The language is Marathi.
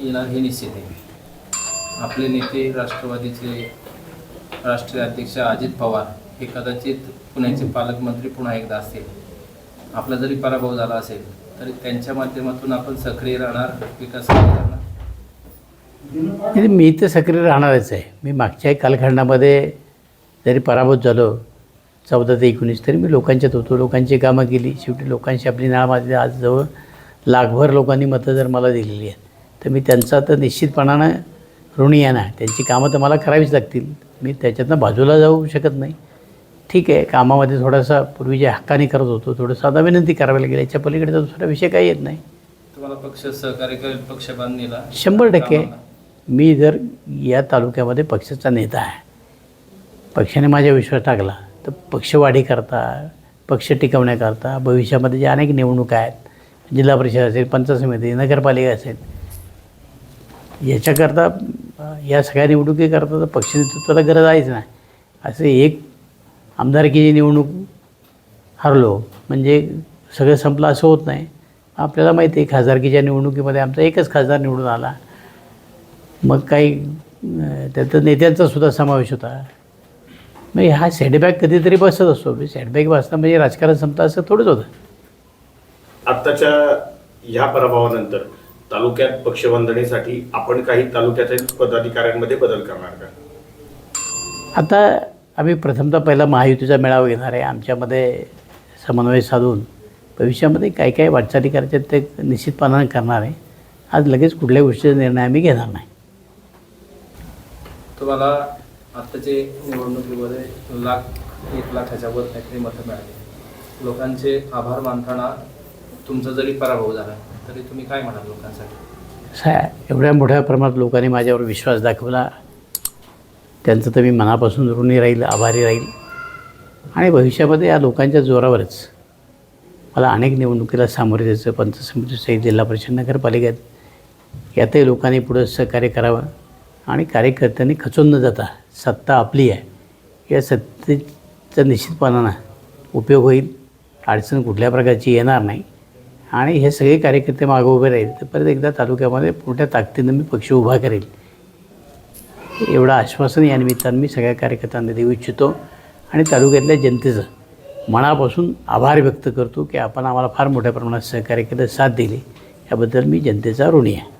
येणार हे निश्चित आहे. आपले नेते राष्ट्रवादीचे राष्ट्रीय अध्यक्ष अजित पवार हे कदाचित पुण्याचे पालकमंत्री पुन्हा एकदा असतील. आपला जरी पराभव झाला असेल तरी त्यांच्या माध्यमातून आपण सक्रिय राहणार विकास करणार? नाही, मी तर सक्रिय राहणारच आहे. मी मागच्या कालखंडामध्ये जरी पराभूत झालो चौदा ते एकोणीस तरी मी लोकांच्यात होतो लोकांची कामं केली. शेवटी लोकांशी आपली नाळ माझी आज जवळ लाखभर लोकांनी मतं जर मला दिलेली आहेत तर मी त्यांचा तर निश्चितपणानं ऋणी आहे ना. त्यांची कामं तर मला करावीच लागतील. मी त्याच्यातनं बाजूला जाऊ शकत नाही. ठीक आहे कामामध्ये थोडासा पूर्वी जे हक्काने करत होतो थोडं साधा विनंती करावी लागेल. याच्या पलीकडे दुसरा विषय काही येत नाही. तुम्हाला पक्ष सहकार्य करेल पक्ष बांधणीला शंभर टक्के. मी जर या तालुक्यामध्ये पक्षाचा नेता आहे पक्षाने माझ्या विश्वास टाकला तर पक्षवाढी करता पक्ष टिकवण्याकरता भविष्यामध्ये ज्या अनेक निवडणुका आहेत जिल्हा परिषद असेल पंचायत समिती नगरपालिका असेल. याच्याकरता या सगळ्या निवडणुकीकरता तर पक्ष नेतृत्वाला गरज आहेच नाही असे एक आमदारकीची निवडणूक हरलो म्हणजे सगळं संपलं असं होत नाही. आपल्याला माहिती आहे खासदारकीच्या निवडणुकीमध्ये आमचा एकच खासदार निवडून आला. मग काही अं, त्यात नेत्यांचा सुद्धा समावेश होता. मग हा सेटबॅक कधीतरी बसत असतो. सेटबॅक बसणं म्हणजे राजकारण संपतं असं थोडंच होतं. आत्ताच्या ह्या पराभवानंतर तालुक्यात पक्षबांधणीसाठी आपण काही तालुक्यातील पदाधिकाऱ्यांमध्ये बदल करणार का? आता आम्ही प्रथमतः पहिला महायुतीचा मेळावा घेणार आहे. आमच्यामध्ये समन्वय साधून भविष्यामध्ये काय काय वाटचाली करायच्या ते निश्चितपणाने करणार आहे. आज लगेच कुठल्याही गोष्टीचा निर्णय आम्ही घेणार नाही. तुम्हाला आत्ताचे निवडणुकीमध्ये लाख एक लाखाच्या वर काहीतरी मतं मिळाली. लोकांचे आभार मानताना तुमचा जरी पराभव झाला तरी तुम्ही काय म्हणाल लोकांसाठी? एवढ्या मोठ्या प्रमाणात लोकांनी माझ्यावर विश्वास दाखवला. त्यांचं तर मी मनापासून ऋणी राहील आभारी राहील. आणि भविष्यामध्ये या लोकांच्या जोरावरच मला अनेक निवडणुकीला सामोरे जायचं पंचायत सहित जिल्हा परिषद नगरपालिकेत. यातही लोकांनी पुढं सहकार्य करावं आणि कार्यकर्त्यांनी खचून न जाता सत्ता आपली आहे. या सत्तेचा निश्चितपणानं उपयोग होईल. अडचण कुठल्या प्रकारची येणार नाही. आणि हे सगळे कार्यकर्ते मागं उभे राहील. तर परत एकदा तालुक्यामध्ये मोठ्या ताकदीनं मी पक्ष उभा करेल. एवढं आश्वासन या निमित्तानं मी सगळ्या कार्यकर्त्यांना देऊ इच्छितो आणि तालुक्यातल्या जनतेचं मनापासून आभार व्यक्त करतो की आपण आम्हाला फार मोठ्या प्रमाणात सहकार्य केलं साथ दिली. याबद्दल मी जनतेचा ऋणी आहे.